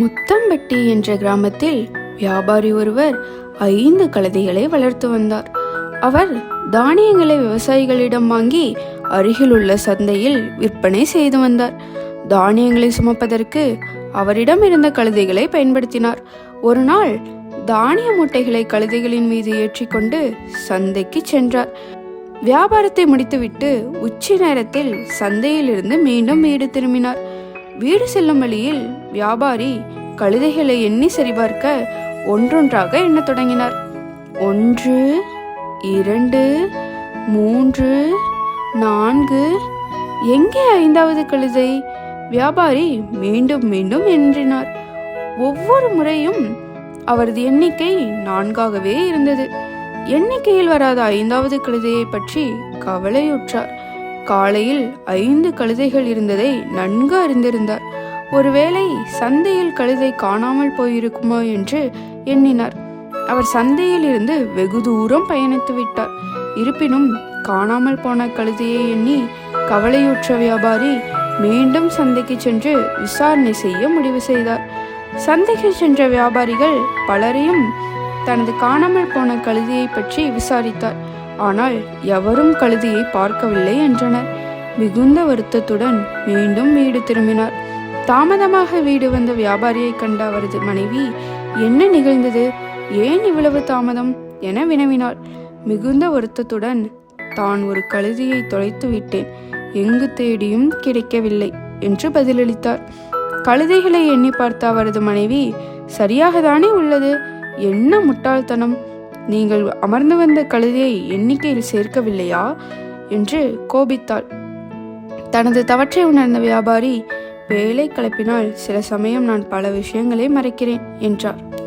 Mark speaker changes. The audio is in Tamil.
Speaker 1: முத்தம்பட்டி என்ற கிராமத்தில் வியாபாரி ஒருவர் ஐந்து கழுதைகளை வளர்த்து வந்தார். அவர் தானியங்களை விவசாயிகளிடம் வாங்கி அருகிலுள்ள சந்தையில் விற்பனை செய்து வந்தார். தானியங்களை சுமப்பதற்கு அவரிடம் இருந்த கழுதைகளை பயன்படுத்தினார். ஒரு நாள் தானிய மூட்டைகளை கழுதைகளின் மீது ஏற்றிக்கொண்டு சந்தைக்கு சென்றார். வியாபாரத்தை முடித்துவிட்டு உச்சி நேரத்தில் சந்தையிலிருந்து மீண்டும் வீடு திரும்பினார். வீடு செல்லும் வழியில் வியாபாரி கழுதைகளை எண்ணி சரிபார்க்க ஒன்றொன்றாக எண்ணத் தொடங்கினார். ஒன்று இரண்டு மூன்று நான்கு. எங்கே ஐந்தாவது கழுதை? வியாபாரி மீண்டும் மீண்டும் என்றினார் ஒவ்வொரு முறையும் அவரது எண்ணிக்கை நான்காகவே இருந்தது. எண்ணிக்கையில் வராத ஐந்தாவது கழுதையை பற்றி கவலையுற்றார். காலையில் ஐந்து கழுதைகள் இருந்ததை நன்கு அறிந்திருந்தார். ஒருவேளை சந்தையில் கழுதை காணாமல் போயிருக்குமோ என்று எண்ணினார். அவர் சந்தையில் இருந்து வெகு தூரம் பயணித்து விட்டார். இருப்பினும் காணாமல் போன கழுதையை எண்ணி கவலையுற்ற வியாபாரி மீண்டும் சந்தைக்கு சென்று விசாரணை செய்ய முடிவு செய்தார். சந்தைக்கு சென்ற வியாபாரிகள் பலரையும் தனது காணாமல் போன கழுதியை பற்றி விசாரித்தார். ஆனால் எவரும் கழுதையை பார்க்கவில்லை என்றனர். மிகுந்த வருத்தத்துடன் மீண்டும் வீடு திரும்பினார். தாமதமாக வீடு வந்த வியாபாரியை கண்ட அவரது மனைவி என்ன நிகழ்ந்தது? ஏன் இவ்வளவு தாமதம்? என வினவினார் மிகுந்த வருத்தத்துடன் தான் ஒரு கழுதையை தொலைத்து விட்டேன். எங்கு தேடியும் கிடைக்கவில்லை என்று பதிலளித்தார். கழுதைகளை எண்ணி பார்த்த அவரது மனைவி சரியாகத்தானே உள்ளது? என்ன முட்டாள்தனம்? நீங்கள் அமர்ந்து வந்த கழுதையை எண்ணிக்கையில் சேர்க்கவில்லையா? என்று கோபித்தாள். தனது தவற்றை உணர்ந்த வியாபாரி வேலை கலப்பினால் சில சமயம் நான் பல விஷயங்களை மறைக்கிறேன் என்றார்.